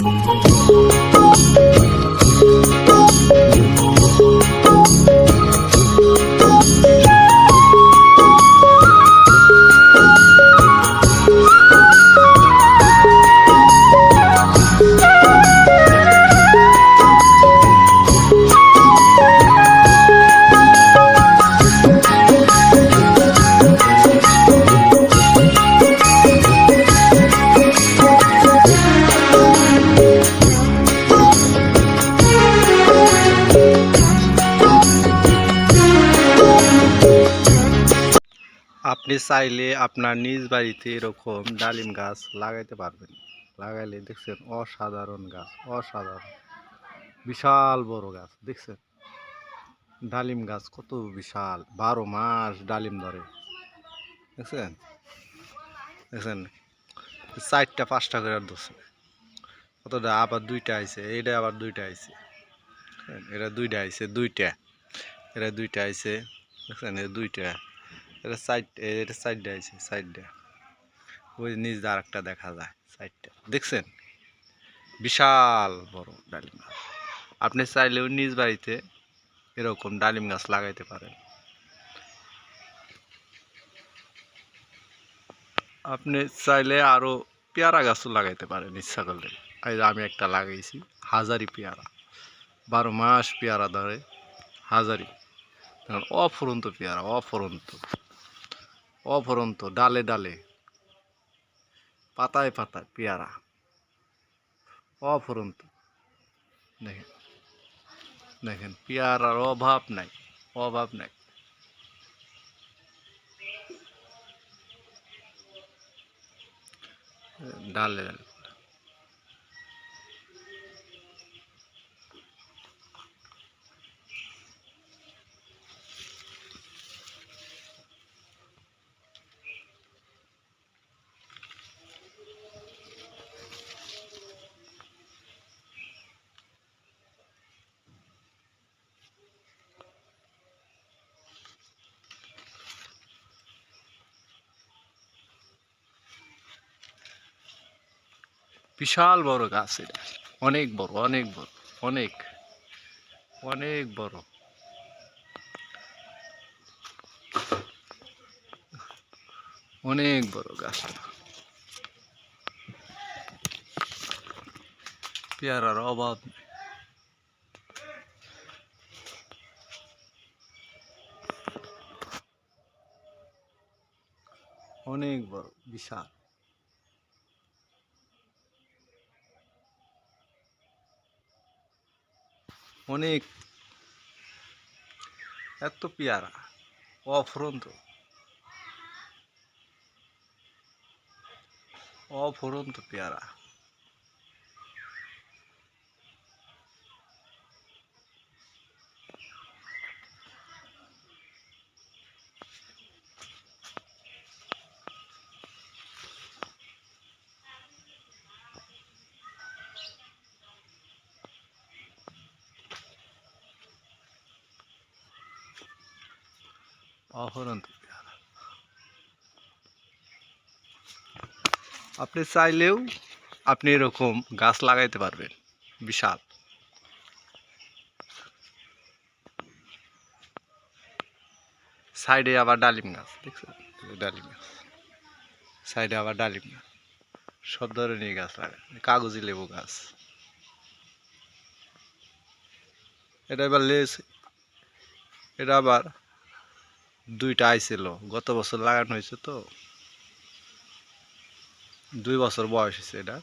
Música আপনি চাইলে আপনার নিজ বাড়িতে এরকম ডালিম গাছ লাগাইতে পারবেন। লাগাইলে দেখছেন অসাধারণ গাছ, অসাধারণ। বিশাল বড় গাছ, দেখছেন? ডালিম গাছ কত বিশাল, বারো মাস ডালিম ধরে। দেখছেন? দেখছেন? চারটা, পাঁচটা করে ধরছে। কতটা? আবার দুইটা আইছে, এইটা আবার দুইটা আইছে? এটা দুইটা আইছে, দুইটা। এটা দুইটা আইছে, দেখছেন? এটা দুইটা। এটা সাইড এটা সাইডটা আছে সাইডটা ওই নিচ আর একটা দেখা যায় সাইডটা দেখছেন? বিশাল বড় ডালিম গাছ। আপনি চাইলেও নিজ বাড়িতে এরকম ডালিম গাছ লাগাইতে পারেন। আপনি চাইলে আরও পেয়ারা গাছও লাগাইতে পারেন, ইচ্ছা করলে। আমি একটা লাগাইছি, হাজারি পেয়ারা। বারো মাস পেয়ারা ধরে, হাজারি। অফুরন্ত পেয়ারা, অফুরন্ত। অফুরন্ত ডালে ডালে পাতায় পাতায় পেয়ারা অফুরন্ত দেখেন দেখেন পেয়ারার অভাব নাই অভাব নাই ডালে ডালে বিশাল বড় গাছ এটা। অনেক বড় অনেক বড়, অনেক অনেক বড়। অনেক বড় গাছটা পেয়ারার অভাব অনেক বড়, বিশাল। অনেক। এত পেয়ারা অফুরন্ত। অফুরন্ত পেয়ারা। আপনি চাইলেও আপনি এরকম গাছ লাগাইতে পারবেন, বিশাল। সাইডে আবার ডালিম গাছ, দেখছেন? ডালিম গাছ। সাইডে আবার ডালিম গাছ। সব ধরনের গাছ লাগায়, কাগজি লেবু গাছ। এটা এবার লেস এটা আবার দুইটা আইছিল। গত বছর লাগানো হয়েছে তো। দুই বছর বয়স হয়েছে এটা।